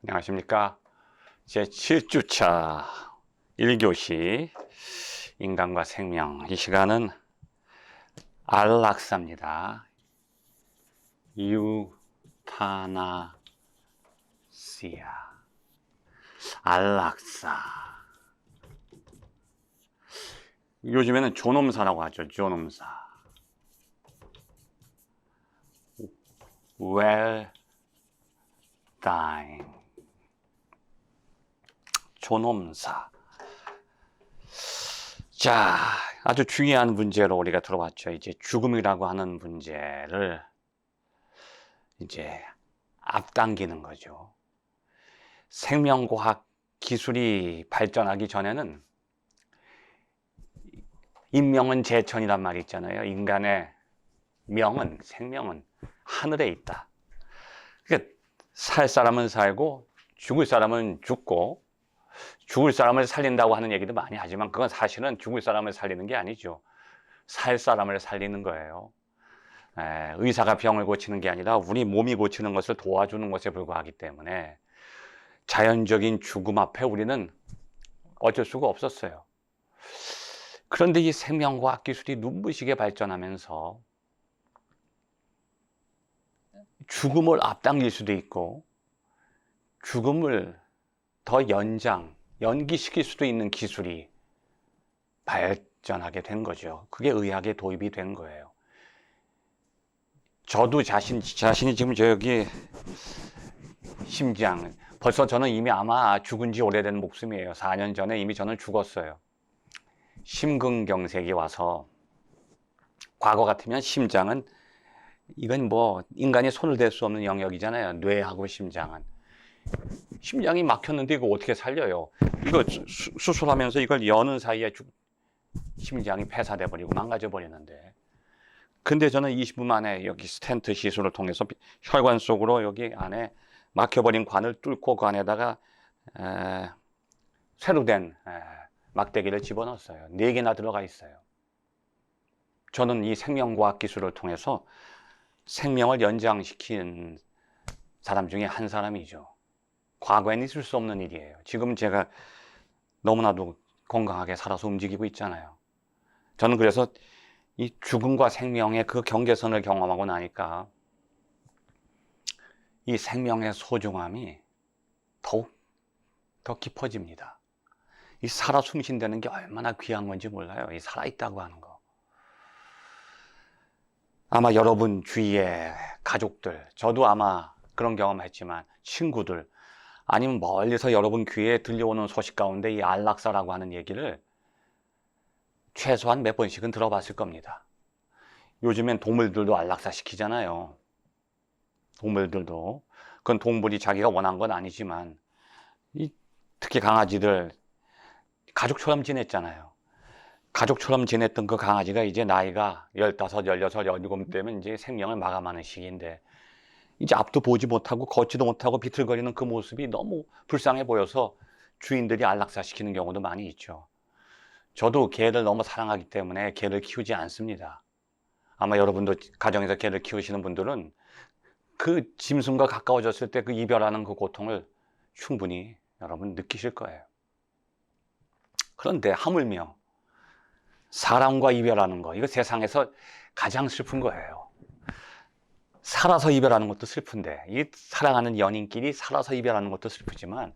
안녕하십니까. 제 7주차 1교시 인간과 생명. 이 시간은 안락사입니다. 유타나시아. 안락사. 요즘에는 존엄사라고 하죠. 존엄사. well dying. 존엄사. 자, 아주 중요한 문제로 우리가 들어왔죠. 이제 죽음이라고 하는 문제를 이제 앞당기는 거죠. 생명과학 기술이 발전하기 전에는 인명은 제천이란 말이 있잖아요. 인간의 명은, 생명은 하늘에 있다. 그러니까 살 사람은 살고 죽을 사람은 죽고 죽을 사람을 살린다고 하는 얘기도 많이 하지만 그건 사실은 죽을 사람을 살리는 게 아니죠. 살 사람을 살리는 거예요. 에, 의사가 병을 고치는 게 아니라 우리 몸이 고치는 것을 도와주는 것에 불과하기 때문에 자연적인 죽음 앞에 우리는 어쩔 수가 없었어요. 그런데 이 생명과학 기술이 눈부시게 발전하면서 죽음을 앞당길 수도 있고 죽음을 더 연장, 연기시킬 수도 있는 기술이 발전하게 된 거죠. 그게 의학에 도입이 된 거예요. 저도 자신, 자신이 지금 저기 심장, 벌써 저는 이미 아마 죽은 지 오래된 목숨이에요. 4년 전에 이미 저는 죽었어요. 심근경색이 와서 과거 같으면 심장은 이건 뭐 인간이 손을 댈 수 없는 영역이잖아요. 뇌하고 심장은. 심장이 막혔는데 이거 어떻게 살려요? 이거 수, 수술하면서 이걸 여는 사이에 죽, 심장이 폐사돼 버리고 망가져 버리는데. 근데 저는 20분 만에 여기 스텐트 시술을 통해서 혈관 속으로 여기 안에 막혀버린 관을 뚫고 그 안에다가 에, 새로 된 에, 막대기를 집어넣었어요. 네 개나 들어가 있어요. 저는 이 생명과학 기술을 통해서 생명을 연장시킨 사람 중에 한 사람이죠. 과거엔 있을 수 없는 일이에요. 지금 제가 너무나도 건강하게 살아서 움직이고 있잖아요. 저는 그래서 이 죽음과 생명의 그 경계선을 경험하고 나니까 이 생명의 소중함이 더욱 더 깊어집니다. 이 살아 숨쉰다는 게 얼마나 귀한 건지 몰라요. 이 살아있다고 하는 거. 아마 여러분 주위에 가족들, 저도 아마 그런 경험 했지만 친구들, 아니면 멀리서 여러분 귀에 들려오는 소식 가운데 이 안락사라고 하는 얘기를 최소한 몇 번씩은 들어봤을 겁니다. 요즘엔 동물들도 안락사 시키잖아요. 동물들도. 그건 동물이 자기가 원한 건 아니지만, 이 특히 강아지들 가족처럼 지냈잖아요. 가족처럼 지냈던 그 강아지가 이제 나이가 15, 16, 17 되면 이제 생명을 마감하는 시기인데, 이제 앞도 보지 못하고 걷지도 못하고 비틀거리는 그 모습이 너무 불쌍해 보여서 주인들이 안락사 시키는 경우도 많이 있죠. 저도 개를 너무 사랑하기 때문에 개를 키우지 않습니다. 아마 여러분도 가정에서 개를 키우시는 분들은 그 짐승과 가까워졌을 때 그 이별하는 그 고통을 충분히 여러분 느끼실 거예요. 그런데 하물며 사람과 이별하는 거, 이거 세상에서 가장 슬픈 거예요. 살아서 이별하는 것도 슬픈데, 이 사랑하는 연인끼리 살아서 이별하는 것도 슬프지만,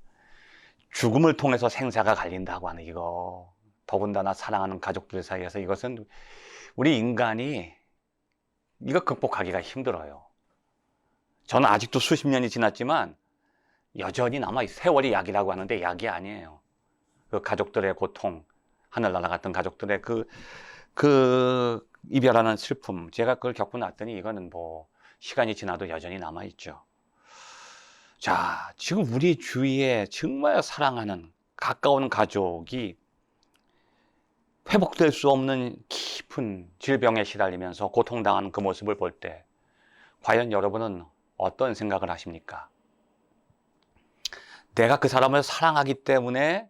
죽음을 통해서 생사가 갈린다고 하는 이거, 더군다나 사랑하는 가족들 사이에서 이것은 우리 인간이 이거 극복하기가 힘들어요. 저는 아직도 수십 년이 지났지만, 여전히 남아, 세월이 약이라고 하는데 약이 아니에요. 그 가족들의 고통, 하늘나라 같은 가족들의 그, 그 이별하는 슬픔, 제가 그걸 겪고 났더니 이거는 뭐, 시간이 지나도 여전히 남아있죠. 자, 지금 우리 주위에 정말 사랑하는 가까운 가족이 회복될 수 없는 깊은 질병에 시달리면서 고통당하는 그 모습을 볼 때, 과연 여러분은 어떤 생각을 하십니까? 내가 그 사람을 사랑하기 때문에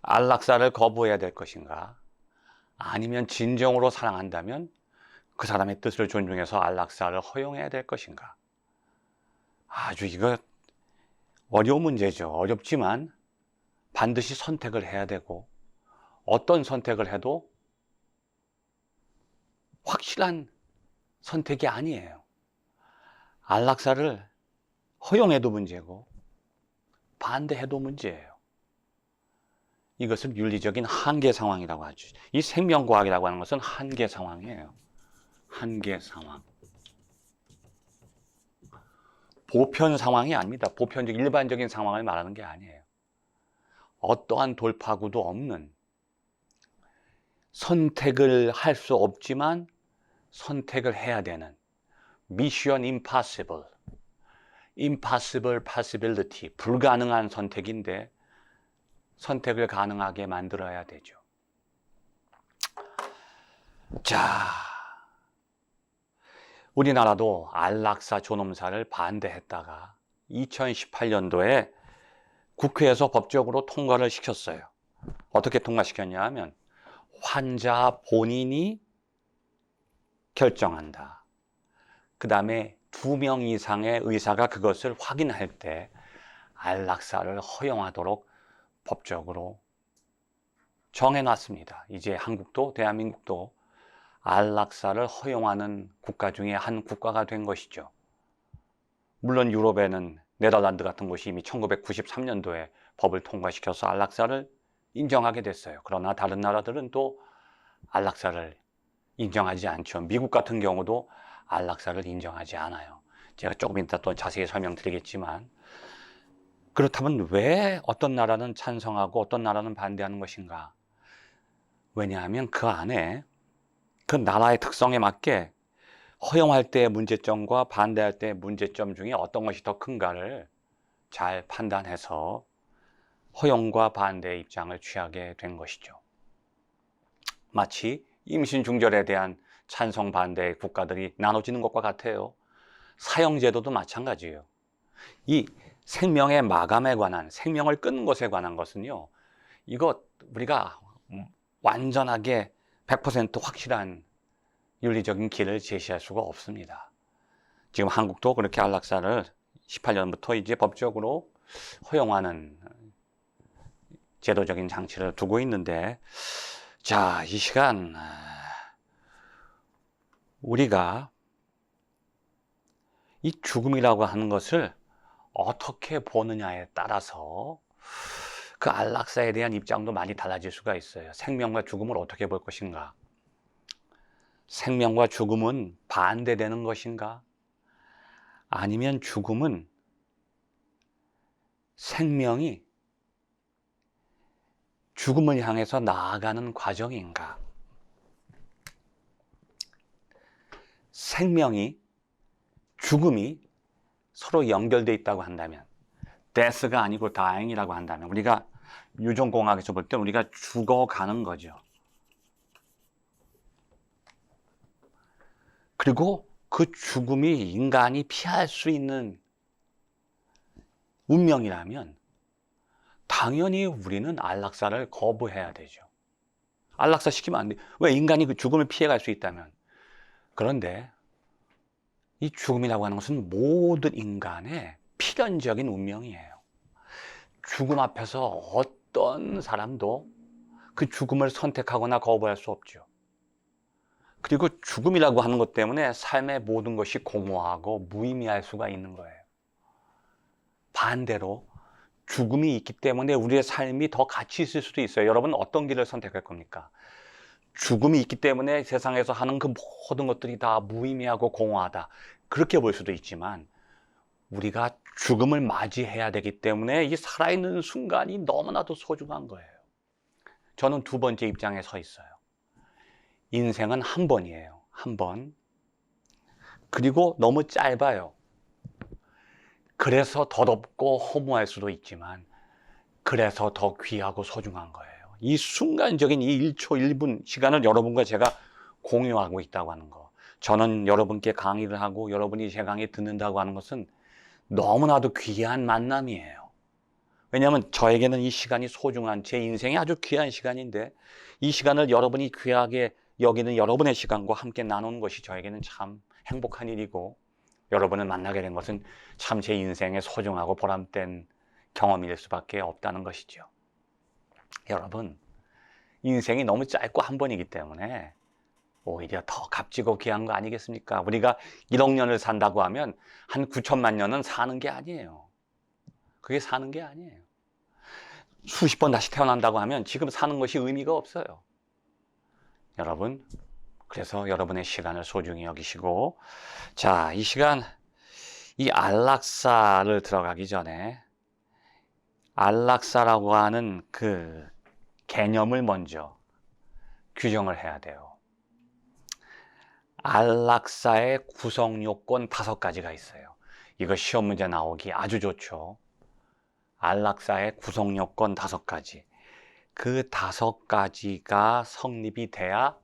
안락사를 거부해야 될 것인가? 아니면 진정으로 사랑한다면 그 사람의 뜻을 존중해서 안락사를 허용해야 될 것인가? 아주 이거 어려운 문제죠. 어렵지만 반드시 선택을 해야 되고 어떤 선택을 해도 확실한 선택이 아니에요. 안락사를 허용해도 문제고 반대해도 문제예요. 이것을 윤리적인 한계 상황이라고 하죠. 이 생명과학이라고 하는 것은 한계 상황이에요. 한계 상황. 보편 상황이 아닙니다. 보편적 일반적인 상황을 말하는 게 아니에요. 어떠한 돌파구도 없는 선택을 할 수 없지만 선택을 해야 되는 미션 임파서블 impossible possibility 불가능한 선택인데 선택을 가능하게 만들어야 되죠. 자, 우리나라도 안락사 존엄사를 반대했다가 2018년도에 국회에서 법적으로 통과를 시켰어요. 어떻게 통과시켰냐 하면 환자 본인이 결정한다. 그 다음에 두 명 이상의 의사가 그것을 확인할 때 안락사를 허용하도록 법적으로 정해놨습니다. 이제 한국도 대한민국도 안락사를 허용하는 국가 중에 한 국가가 된 것이죠. 물론 유럽에는 네덜란드 같은 곳이 이미 1993년도에 법을 통과시켜서 안락사를 인정하게 됐어요. 그러나 다른 나라들은 또 안락사를 인정하지 않죠. 미국 같은 경우도 안락사를 인정하지 않아요. 제가 조금 이따 또 자세히 설명드리겠지만 그렇다면 왜 어떤 나라는 찬성하고 어떤 나라는 반대하는 것인가? 왜냐하면 그 안에 그 나라의 특성에 맞게 허용할 때의 문제점과 반대할 때의 문제점 중에 어떤 것이 더 큰가를 잘 판단해서 허용과 반대의 입장을 취하게 된 것이죠. 마치 임신 중절에 대한 찬성 반대의 국가들이 나눠지는 것과 같아요. 사형제도도 마찬가지예요. 이 생명의 마감에 관한, 생명을 끊는 것에 관한 것은요, 이거 우리가 완전하게 100% 확실한 윤리적인 길을 제시할 수가 없습니다. 지금 한국도 그렇게 안락사를 18년부터 이제 법적으로 허용하는 제도적인 장치를 두고 있는데, 자, 이 시간, 우리가 이 죽음이라고 하는 것을 어떻게 보느냐에 따라서 그 안락사에 대한 입장도 많이 달라질 수가 있어요. 생명과 죽음을 어떻게 볼 것인가? 생명과 죽음은 반대되는 것인가? 아니면 죽음은 생명이 죽음을 향해서 나아가는 과정인가? 생명이 죽음이 서로 연결되어 있다고 한다면 death가 아니고 dying이라고 한다면 우리가 유전공학에서 볼 때 우리가 죽어가는 거죠. 그리고 그 죽음이 인간이 피할 수 있는 운명이라면 당연히 우리는 안락사를 거부해야 되죠. 안락사 시키면 안 돼. 왜 인간이 그 죽음을 피해갈 수 있다면? 그런데 이 죽음이라고 하는 것은 모든 인간의 필연적인 운명이에요. 죽음 앞에서 어떤 사람도 그 죽음을 선택하거나 거부할 수 없죠. 그리고 죽음이라고 하는 것 때문에 삶의 모든 것이 공허하고 무의미할 수가 있는 거예요. 반대로 죽음이 있기 때문에 우리의 삶이 더 가치 있을 수도 있어요. 여러분 어떤 길을 선택할 겁니까? 죽음이 있기 때문에 세상에서 하는 그 모든 것들이 다 무의미하고 공허하다. 그렇게 볼 수도 있지만 우리가 죽음을 맞이해야 되기 때문에 이 살아있는 순간이 너무나도 소중한 거예요. 저는 두 번째 입장에 서 있어요. 인생은 한 번이에요. 한 번. 그리고 너무 짧아요. 그래서 더덥고 허무할 수도 있지만 그래서 더 귀하고 소중한 거예요. 이 순간적인 이 1초 1분 시간을 여러분과 제가 공유하고 있다고 하는 거. 저는 여러분께 강의를 하고 여러분이 제 강의 듣는다고 하는 것은 너무나도 귀한 만남이에요. 왜냐하면 저에게는 이 시간이 소중한 제 인생이 아주 귀한 시간인데 이 시간을 여러분이 귀하게 여기는 여러분의 시간과 함께 나누는 것이 저에게는 참 행복한 일이고 여러분을 만나게 된 것은 참 제 인생의 소중하고 보람된 경험일 수밖에 없다는 것이죠. 여러분, 인생이 너무 짧고 한 번이기 때문에 오히려 더 값지고 귀한 거 아니겠습니까? 우리가 1억 년을 산다고 하면 한 9천만 년은 사는 게 아니에요. 그게 사는 게 아니에요. 수십 번 다시 태어난다고 하면 지금 사는 것이 의미가 없어요. 여러분, 그래서 여러분의 시간을 소중히 여기시고, 자, 이 시간, 이 안락사를 들어가기 전에, 안락사라고 하는 그 개념을 먼저 규정을 해야 돼요. 안락사의 구성 요건 다섯 가지가 있어요. 이거 시험 문제 나오기 아주 좋죠. 안락사의 구성 요건 다섯 가지. 그 다섯 가지가 성립이 돼야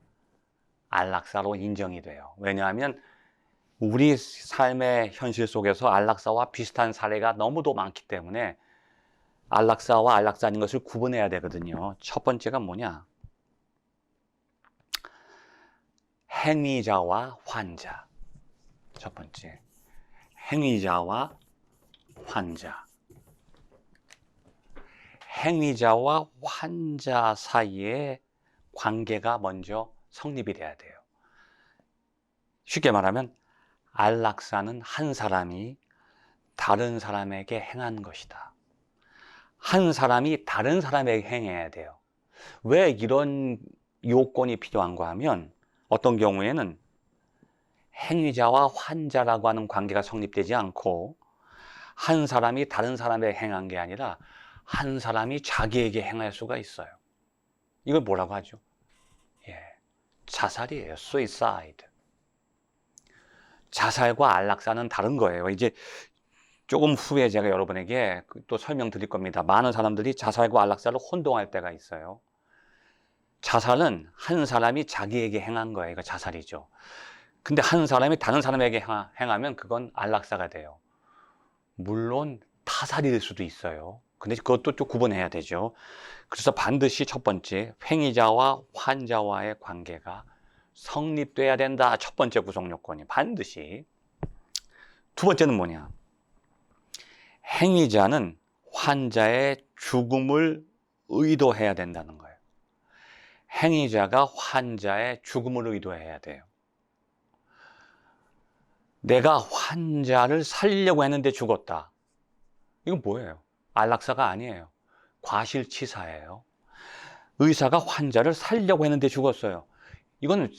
안락사로 인정이 돼요. 왜냐하면 우리 삶의 현실 속에서 안락사와 비슷한 사례가 너무도 많기 때문에 안락사와 안락사 아닌 것을 구분해야 되거든요. 첫 번째가 뭐냐? 행위자와 환자. 첫 번째. 행위자와 환자. 행위자와 환자 사이의 관계가 먼저 성립이 돼야 돼요. 쉽게 말하면 안락사는 한 사람이 다른 사람에게 행한 것이다. 한 사람이 다른 사람에게 행해야 돼요. 왜 이런 요건이 필요한가 하면 어떤 경우에는 행위자와 환자라고 하는 관계가 성립되지 않고 한 사람이 다른 사람에게 행한 게 아니라 한 사람이 자기에게 행할 수가 있어요. 이걸 뭐라고 하죠? 예, 자살이에요. suicide. 자살과 안락사는 다른 거예요. 이제 조금 후에 제가 여러분에게 또 설명드릴 겁니다. 많은 사람들이 자살과 안락사를 혼동할 때가 있어요. 자살은 한 사람이 자기에게 행한 거예요. 이거 자살이죠. 근데 한 사람이 다른 사람에게 행하면 그건 안락사가 돼요. 물론 타살이 될 수도 있어요. 근데 그것도 좀 구분해야 되죠. 그래서 반드시 첫 번째, 행위자와 환자와의 관계가 성립돼야 된다. 첫 번째 구성 요건이 반드시. 두 번째는 뭐냐? 행위자는 환자의 죽음을 의도해야 된다는 거예요. 행위자가 환자의 죽음을 의도해야 돼요. 내가 환자를 살리려고 했는데 죽었다. 이건 뭐예요? 안락사가 아니에요. 과실치사예요. 의사가 환자를 살리려고 했는데 죽었어요. 이건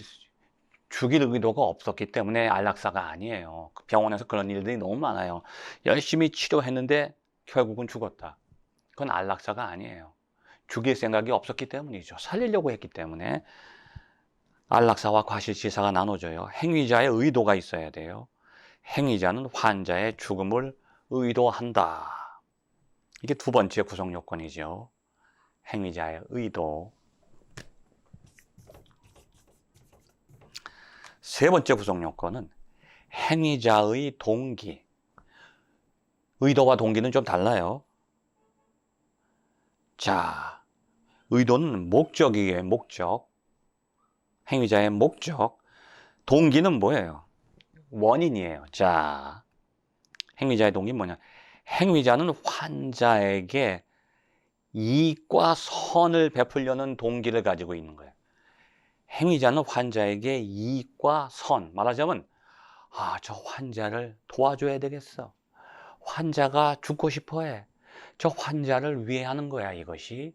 죽일 의도가 없었기 때문에 안락사가 아니에요. 병원에서 그런 일들이 너무 많아요. 열심히 치료했는데 결국은 죽었다. 그건 안락사가 아니에요. 죽일 생각이 없었기 때문이죠. 살리려고 했기 때문에 안락사와 과실치사가 나눠져요. 행위자의 의도가 있어야 돼요. 행위자는 환자의 죽음을 의도한다. 이게 두 번째 구성 요건이죠. 행위자의 의도. 세 번째 구성 요건은 행위자의 동기. 의도와 동기는 좀 달라요. 자, 의도는 목적이에요, 목적. 행위자의 목적. 동기는 뭐예요? 원인이에요. 자, 행위자의 동기는 뭐냐? 행위자는 환자에게 이익과 선을 베풀려는 동기를 가지고 있는 거예요. 행위자는 환자에게 이익과 선, 말하자면, 아, 저 환자를 도와줘야 되겠어. 환자가 죽고 싶어 해. 저 환자를 위해 하는 거야, 이것이.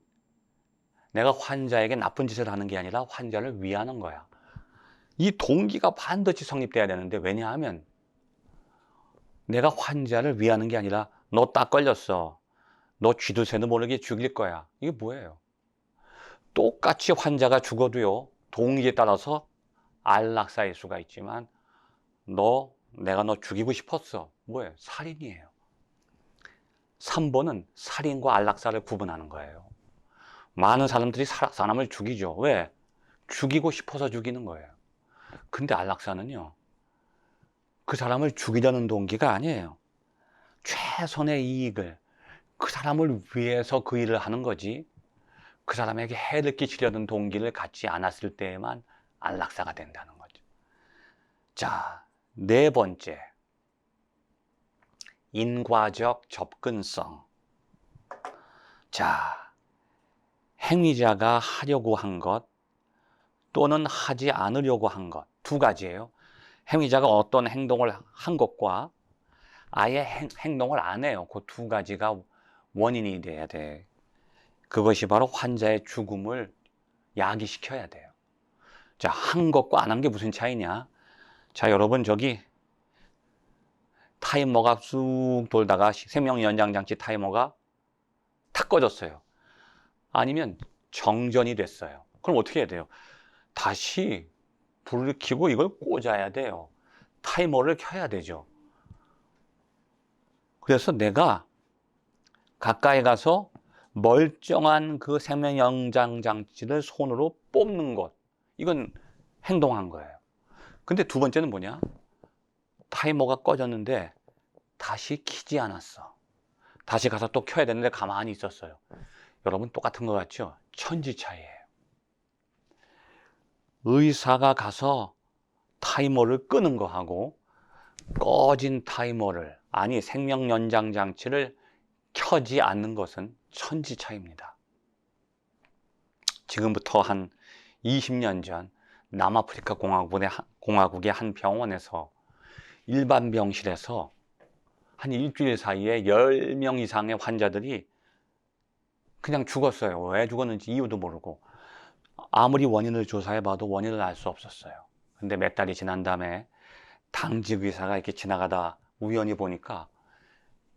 내가 환자에게 나쁜 짓을 하는 게 아니라 환자를 위하는 거야. 이 동기가 반드시 성립돼야 되는데, 왜냐하면, 내가 환자를 위하는 게 아니라, 너 딱 걸렸어. 너 쥐도 새도 모르게 죽일 거야. 이게 뭐예요? 똑같이 환자가 죽어도요, 동기에 따라서 안락사일 수가 있지만 너 내가 너 죽이고 싶었어. 뭐예요? 살인이에요. 3번은 살인과 안락사를 구분하는 거예요. 많은 사람들이 사람을 죽이죠. 왜? 죽이고 싶어서 죽이는 거예요. 근데 안락사는요. 그 사람을 죽이려는 동기가 아니에요. 최선의 이익을 그 사람을 위해서 그 일을 하는 거지. 그 사람에게 해를 끼치려는 동기를 갖지 않았을 때에만 안락사가 된다는 거죠. 자, 네 번째. 인과적 접근성. 자, 행위자가 하려고 한 것 또는 하지 않으려고 한 것 두 가지예요. 행위자가 어떤 행동을 한 것과 아예 행, 행동을 안 해요. 그 두 가지가 원인이 돼야 돼. 그것이 바로 환자의 죽음을 야기시켜야 돼요. 자, 한 것과 안 한 게 무슨 차이냐? 자, 여러분 저기 타이머가 쑥 돌다가 생명 연장 장치 타이머가 탁 꺼졌어요. 아니면 정전이 됐어요. 그럼 어떻게 해야 돼요? 다시 불을 켜고 이걸 꽂아야 돼요. 타이머를 켜야 되죠. 그래서 내가 가까이 가서 멀쩡한 그 생명 연장 장치를 손으로 뽑는 것. 이건 행동한 거예요. 근데 두 번째는 뭐냐? 타이머가 꺼졌는데 다시 키지 않았어. 다시 가서 또 켜야 되는데 가만히 있었어요. 여러분 똑같은 것 같죠? 천지 차이예요. 의사가 가서 타이머를 끄는 거하고 꺼진 타이머를 아니 생명 연장 장치를 켜지 않는 것은 천지 차이입니다. 지금부터 한 20년 전 남아프리카 공화국의 한, 공화국의 한 병원에서 일반 병실에서 한 일주일 사이에 10명 이상의 환자들이 그냥 죽었어요. 왜 죽었는지 이유도 모르고 아무리 원인을 조사해 봐도 원인을 알 수 없었어요. 근데 몇 달이 지난 다음에 당직 의사가 이렇게 지나가다 우연히 보니까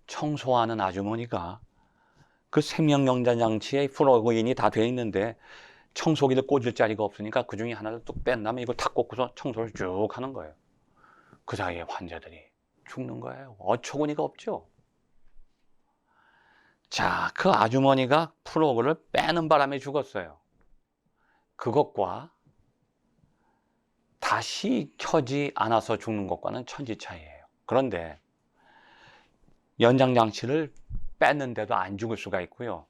청소하는 아주머니가 그 생명연장 장치에 프로그인이 다 돼 있는데 청소기를 꽂을 자리가 없으니까 그 중에 하나를 뚝 뺀 다음에 이걸 탁 꽂고서 청소를 쭉 하는 거예요. 그 사이에 환자들이 죽는 거예요. 어처구니가 없죠. 자, 그 아주머니가 프로그를 빼는 바람에 죽었어요. 그것과 다시 켜지 않아서 죽는 것과는 천지 차이예요. 그런데 연장 장치를 뺐는데도 안 죽을 수가 있고요.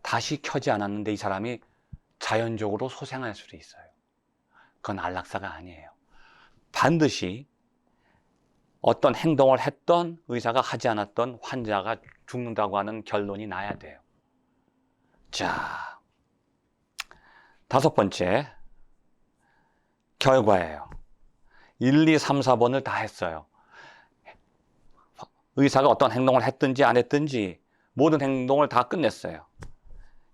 다시 켜지 않았는데 이 사람이 자연적으로 소생할 수도 있어요. 그건 안락사가 아니에요. 반드시 어떤 행동을 했던 의사가 하지 않았던 환자가 죽는다고 하는 결론이 나야 돼요. 자, 다섯 번째 결과예요. 1, 2, 3, 4번을 다 했어요. 의사가 어떤 행동을 했든지 안 했든지 모든 행동을 다 끝냈어요.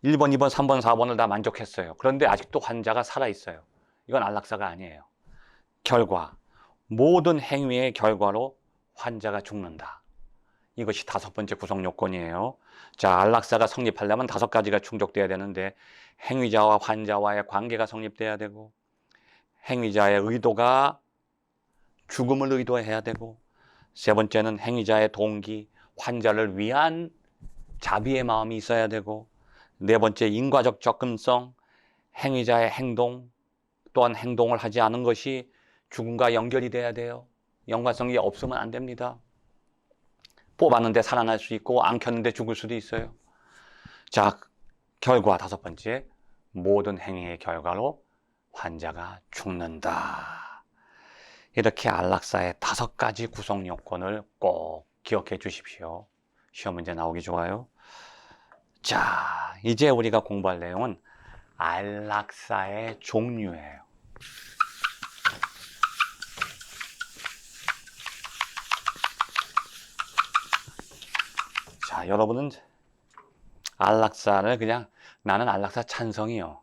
1번, 2번, 3번, 4번을 다 만족했어요. 그런데 아직도 환자가 살아있어요. 이건 안락사가 아니에요. 결과. 모든 행위의 결과로 환자가 죽는다. 이것이 다섯 번째 구성 요건이에요. 자, 안락사가 성립하려면 다섯 가지가 충족돼야 되는데 행위자와 환자와의 관계가 성립돼야 되고 행위자의 의도가 죽음을 의도해야 되고 세 번째는 행위자의 동기, 환자를 위한 자비의 마음이 있어야 되고 네 번째 인과적 접근성, 행위자의 행동 또한 행동을 하지 않은 것이 죽음과 연결이 돼야 돼요. 연관성이 없으면 안 됩니다. 뽑았는데 살아날 수 있고 안 켰는데 죽을 수도 있어요. 자, 결과 다섯 번째 모든 행위의 결과로 환자가 죽는다. 이렇게 안락사의 다섯 가지 구성 요건을 꼭 기억해 주십시오. 시험 문제 나오기 좋아요. 자, 이제 우리가 공부할 내용은 안락사의 종류예요. 자, 여러분은 안락사를 그냥 나는 안락사 찬성이요.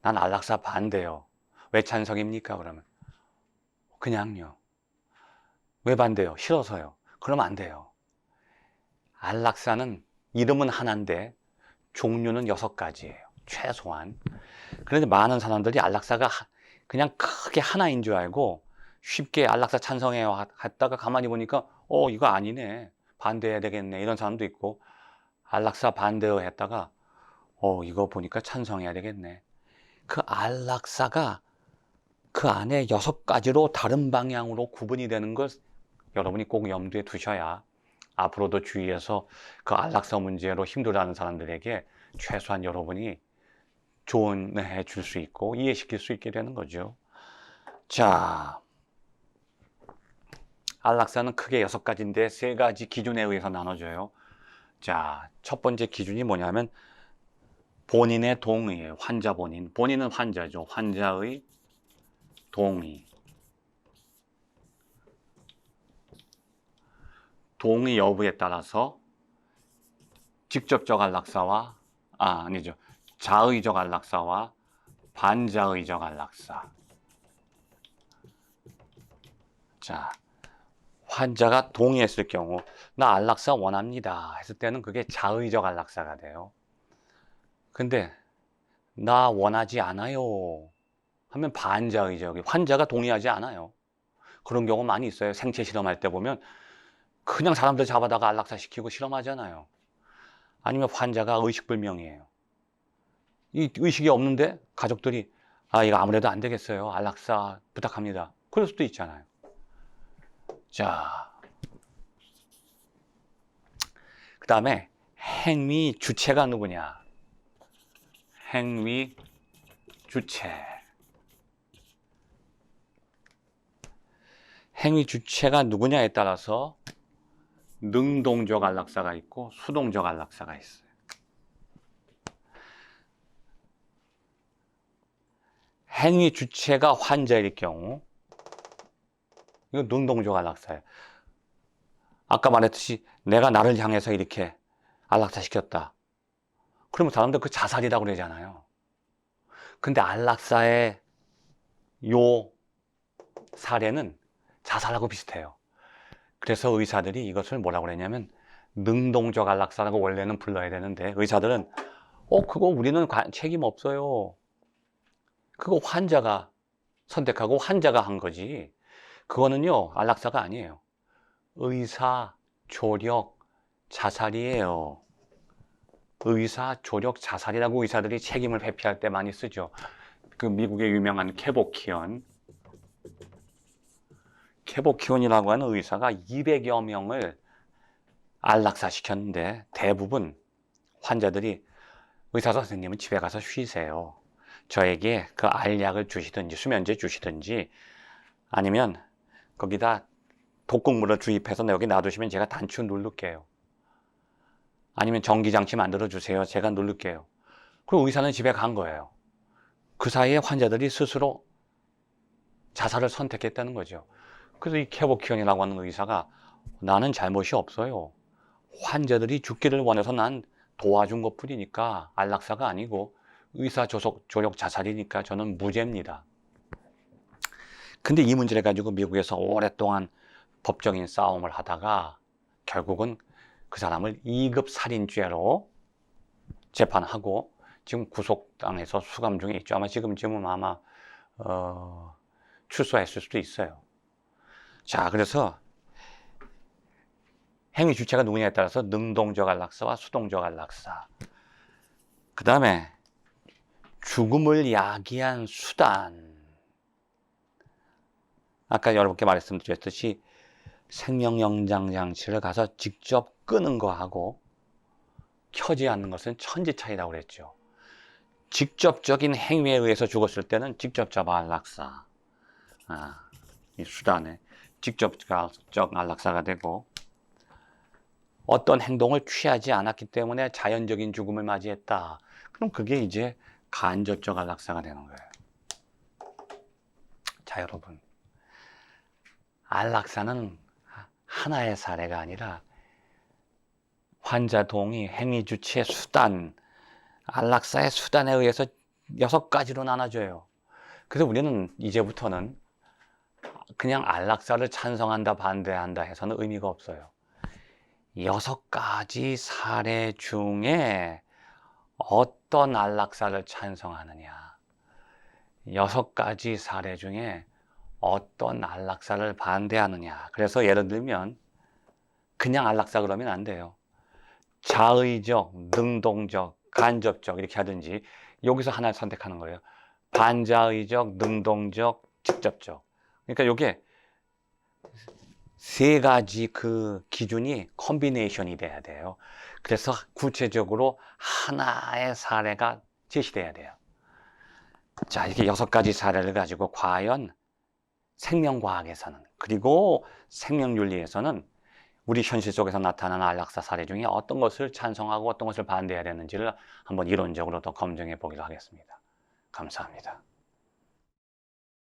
난 안락사 반대요. 왜 찬성입니까? 그러면 그냥요. 왜 반대요? 싫어서요. 그러면 안 돼요. 안락사는 이름은 하나인데 종류는 여섯 가지예요. 최소한. 그런데 많은 사람들이 안락사가 그냥 크게 하나인 줄 알고 쉽게 안락사 찬성해요 했다가 가만히 보니까 어 이거 아니네 반대해야 되겠네 이런 사람도 있고 안락사 반대요 했다가 어 이거 보니까 찬성해야 되겠네 그 안락사가 그 안에 여섯 가지로 다른 방향으로 구분이 되는 걸 여러분이 꼭 염두에 두셔야 앞으로도 주위에서 그 안락사 문제로 힘들어하는 사람들에게 최소한 여러분이 조언해 줄 수 있고 이해시킬 수 있게 되는 거죠. 자, 안락사는 크게 여섯 가지인데 세 가지 기준에 의해서 나눠져요. 자, 첫 번째 기준이 뭐냐면 본인의 동의예요. 환자 본인. 본인은 환자죠. 환자의 동의. 동의 여부에 따라서 직접적 안락사와 아, 아니죠. 자의적 안락사와 반자의적 안락사. 자, 환자가 동의했을 경우 나 안락사 원합니다 했을 때는 그게 자의적 안락사가 돼요. 근데 나 원하지 않아요 하면 반자의적 환자가 동의하지 않아요. 그런 경우 많이 있어요. 생체 실험할 때 보면 그냥 사람들 잡아다가 안락사 시키고 실험하잖아요. 아니면 환자가 의식불명이에요. 이 의식이 없는데 가족들이 아 이거 아무래도 안 되겠어요. 안락사 부탁합니다. 그럴 수도 있잖아요. 자, 그 다음에 행위 주체가 누구냐? 행위 주체. 행위 주체가 누구냐에 따라서 능동적 안락사가 있고 수동적 안락사가 있어요. 행위 주체가 환자일 경우 이건 능동적 안락사예요. 아까 말했듯이 내가 나를 향해서 이렇게 안락사 시켰다. 그러면 사람들 그 자살이라고 그러잖아요. 근데 안락사의 요 사례는 자살하고 비슷해요. 그래서 의사들이 이것을 뭐라고 그랬냐면 능동적 안락사라고 원래는 불러야 되는데 의사들은 어 그거 우리는 책임 없어요. 그거 환자가 선택하고 환자가 한 거지. 그거는요 안락사가 아니에요. 의사 조력 자살이에요. 의사 조력 자살이라고 의사들이 책임을 회피할 때 많이 쓰죠. 그 미국의 유명한 케보키언 케보키온이라고 하는 의사가 200여 명을 안락사 시켰는데 대부분 환자들이 의사 선생님은 집에 가서 쉬세요. 저에게 그 알약을 주시든지 수면제 주시든지 아니면 거기다 독극물을 주입해서 여기 놔두시면 제가 단추 누를게요. 아니면 전기장치 만들어 주세요. 제가 누를게요. 그리고 의사는 집에 간 거예요. 그 사이에 환자들이 스스로 자살을 선택했다는 거죠. 그래서 이 케보키언이라고 하는 의사가 나는 잘못이 없어요. 환자들이 죽기를 원해서 난 도와준 것 뿐이니까 안락사가 아니고 의사 조속 조력 자살이니까 저는 무죄입니다. 근데 이 문제를 가지고 미국에서 오랫동안 법적인 싸움을 하다가 결국은 그 사람을 2급 살인죄로 재판하고 지금 구속당해서 수감 중에 있죠. 아마 지금쯤은 아마 어, 출소했을 수도 있어요. 자, 그래서 행위 주체가 누구냐에 따라서 능동적 안락사와 수동적 안락사. 그 다음에 죽음을 야기한 수단. 아까 여러분께 말씀드렸듯이 생명연장 장치를 가서 직접 끄는 거하고 켜지 않는 것은 천지 차이라고 그랬죠. 직접적인 행위에 의해서 죽었을 때는 직접적 안락사, 아, 이 수단에 직접적 안락사가 되고 어떤 행동을 취하지 않았기 때문에 자연적인 죽음을 맞이했다. 그럼 그게 이제 간접적 안락사가 되는 거예요. 자, 여러분. 안락사는 하나의 사례가 아니라 환자 동의, 행위 주체, 수단, 안락사의 수단에 의해서 여섯 가지로 나눠져요. 그래서 우리는 이제부터는 그냥 안락사를 찬성한다, 반대한다 해서는 의미가 없어요. 여섯 가지 사례 중에 어떤 안락사를 찬성하느냐. 여섯 가지 사례 중에 어떤 안락사를 반대하느냐. 그래서 예를 들면 그냥 안락사 그러면 안 돼요. 자의적, 능동적, 간접적 이렇게 하든지 여기서 하나를 선택하는 거예요. 반자의적, 능동적, 직접적. 그러니까 이게 세 가지 그 기준이 컨비네이션이 돼야 돼요. 그래서 구체적으로 하나의 사례가 제시돼야 돼요. 자, 이렇게 여섯 가지 사례를 가지고 과연 생명과학에서는 그리고 생명윤리에서는 우리 현실 속에서 나타나는 안락사 사례 중에 어떤 것을 찬성하고 어떤 것을 반대해야 되는지를 한번 이론적으로 더 검증해 보기로 하겠습니다. 감사합니다.